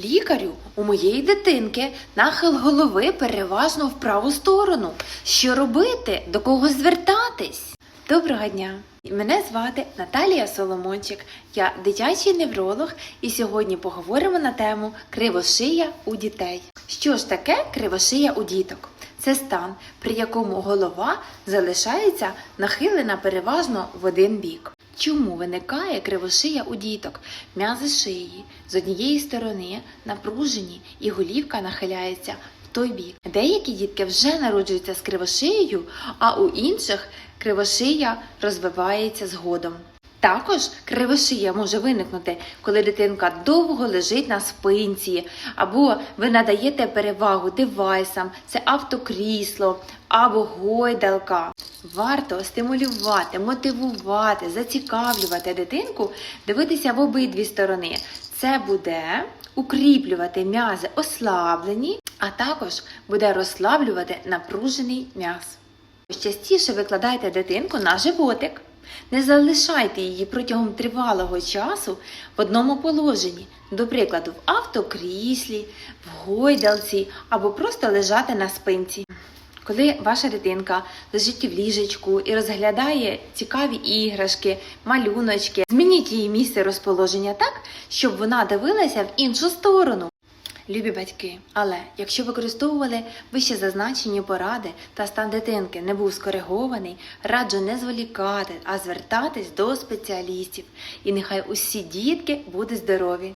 Лікарю, у моєї дитинки нахил голови переважно в праву сторону. Що робити? До кого звертатись? Доброго дня! Мене звати Наталія Соломончик. Я дитячий невролог, і сьогодні поговоримо на тему кривошия у дітей. Що ж таке кривошия у діток? Це стан, при якому голова залишається нахилена переважно в один бік. Чому виникає кривошия у діток? М'язи шиї з однієї сторони напружені і голівка нахиляється в той бік. Деякі дітки вже народжуються з кривошиєю, а у інших кривошия розвивається згодом. Також кривошия може виникнути, коли дитинка довго лежить на спинці, або ви надаєте перевагу девайсам, це автокрісло або гойдалка. Варто стимулювати, мотивувати, зацікавлювати дитинку, дивитися в обидві сторони. Це буде укріплювати м'язи ослаблені, а також буде розслаблювати напружений м'яз. Частіше викладайте дитинку на животик. Не залишайте її протягом тривалого часу в одному положенні, до прикладу, в автокріслі, в гойдалці або просто лежати на спинці. Коли ваша дитинка лежить в ліжечку і розглядає цікаві іграшки, малюночки, змініть її місце розположення так, щоб вона дивилася в іншу сторону. Любі батьки, але якщо використовували вище зазначені поради та стан дитинки не був скоригований, раджу не зволікати, а звертатись до спеціалістів. І нехай усі дітки будуть здорові.